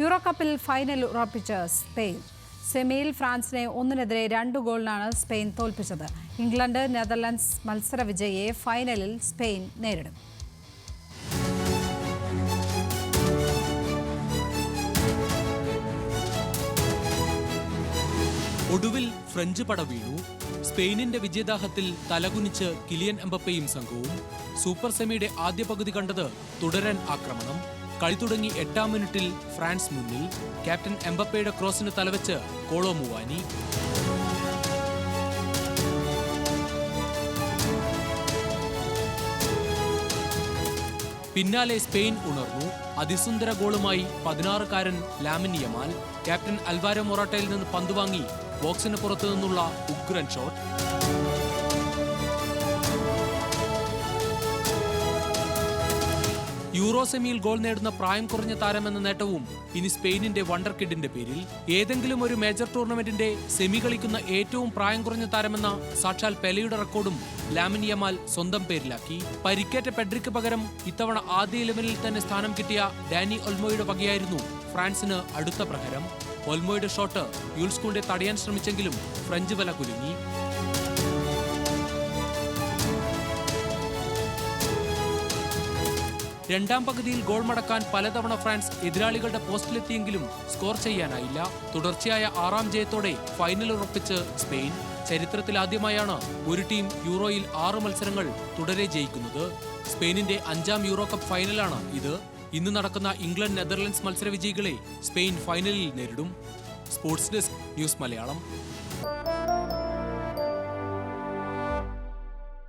Euro കപ്പിൽ final ഉറപ്പിച്ച Spain. സെമിയിൽ ഫ്രാൻസിനെ ഒന്നിനെതിരെ രണ്ട് ഗോളിനാണ് സ്പെയിൻ തോൽപ്പിച്ചത്. ഇംഗ്ലണ്ട് നെതർലൻഡ്സ് മത്സര വിജയിയെ ഫൈനലിൽ സ്പെയിൻ നേരിടും. ഒടുവിൽ ഫ്രഞ്ച് പട വീണു. സ്പെയിനിന്റെ വിജയദാഹത്തിൽ തലകുനിച്ച് കിലിയൻ എംബപ്പയും സംഘവും സൂപ്പർ സെമിയുടെ ആദ്യ പകുതി കണ്ടത് തുടരൻ ആക്രമണം. കളി തുടങ്ങി എട്ടാം മിനിറ്റിൽ ഫ്രാൻസ് മുന്നിൽ. ക്യാപ്റ്റൻ എംബപ്പയുടെ ക്രോസിന് തലവെച്ച് കോളോ മുവാനി. പിന്നാലെ സ്പെയിൻ ഉണർന്നു. അതിസുന്ദര ഗോളുമായി പതിനാറുകാരൻ ലാമിൻ യമാൽ. ക്യാപ്റ്റൻ അൽവാരോ മൊറാട്ടയിൽ നിന്ന് പന്ത് വാങ്ങി ബോക്സിന് പുറത്തു നിന്നുള്ള ഉഗ്രൻ ഷോട്ട്. യൂറോ സെമിയിൽ ഗോൾ നേടുന്ന പ്രായം കുറഞ്ഞ താരമെന്ന നേട്ടവും ഇനി സ്പെയിനിന്റെ വണ്ടർ കിഡിന്റെ പേരിൽ. ഏതെങ്കിലും ഒരു മേജർ ടൂർണമെന്റിന്റെ സെമി കളിക്കുന്ന ഏറ്റവും പ്രായം കുറഞ്ഞ താരമെന്ന സാക്ഷാൽ പെലയുടെ റെക്കോർഡും ലാമിൻ സ്വന്തം പേരിലാക്കി. പരിക്കേറ്റ പെഡ്രിക്ക് പകരം ഇത്തവണ ആദ്യ ഇലവനിൽ തന്നെ സ്ഥാനം കിട്ടിയ ഡാനി ഒൽമോയുടെ വകയായിരുന്നു ഫ്രാൻസിന് അടുത്ത പ്രഹരം. ഒൽമോയുടെ ഷോട്ട് യുൽസ്കൂണ്ടെ തടയാൻ ശ്രമിച്ചെങ്കിലും ഫ്രഞ്ച് വല കുലുങ്ങി. രണ്ടാം പകുതിയിൽ ഗോൾ മടക്കാൻ പലതവണ ഫ്രാൻസ് എതിരാളികളുടെ പോസ്റ്റിലെത്തിയെങ്കിലും സ്കോർ ചെയ്യാനായില്ല. തുടർച്ചയായ ആറാം ജയത്തോടെ ഫൈനൽ ഉറപ്പിച്ച് സ്പെയിൻ ചരിത്രത്തിൽ ആദ്യമായാണ് ഒരു ടീം യൂറോയിൽ ആറ് മത്സരങ്ങൾ തുടരെ ജയിക്കുന്നത്. സ്പെയിനിന്റെ അഞ്ചാം യൂറോ കപ്പ് ഫൈനലാണ് ഇത്. ഇന്ന് നടക്കുന്ന ഇംഗ്ലണ്ട് നെതർലൻഡ്സ് മത്സര വിജയികളെ സ്പെയിൻ ഫൈനലിൽ നേരിടും. Sports desk news Malayalam.